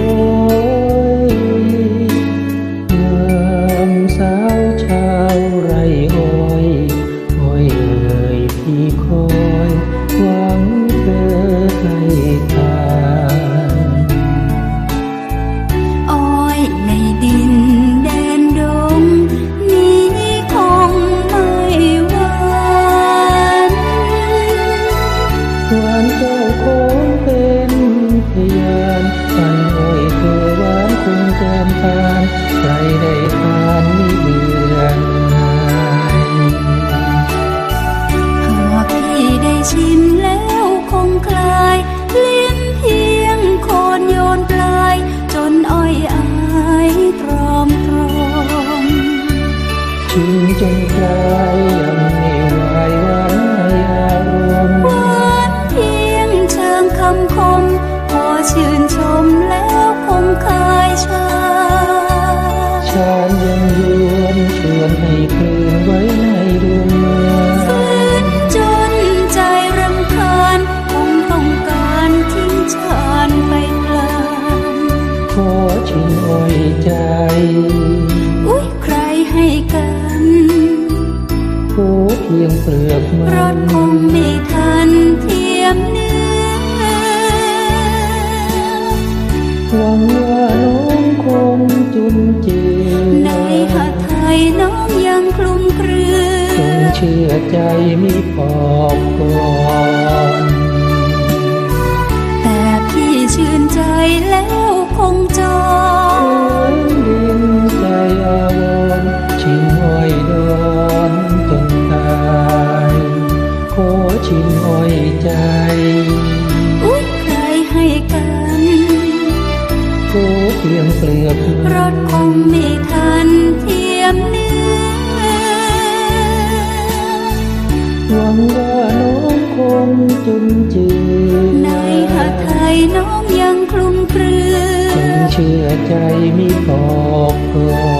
Senhor. จนกลายยังไม่ไหวหวานในอารมณ์หวานเพียงเชิงคำคม พอชื่นชมแล้วคงคายชาชานยังยวนชวนให้คืนไว้ในดวงเมืองฝืนจนใจรำคาญคงต้องการทิ้งชานไปไกลขอชิมอ้อยใจ พียงเปลือกมัรนถคงไม่ทันเทียมเนื้อหวังว่าน้องคงจุนเจือในหาไทยน้องยังคลุมเครือจงเชื่อใจมิปอกก่อนแต่พี่ชื่นใจแล้ว เพียงเปลือกรถคงไม่ทันเทียมเนื้อหวังว่าน้องคงจุนเจือในหาไทยน้องยังคลุมเครือจงเชื่อใจมิปอกก่อน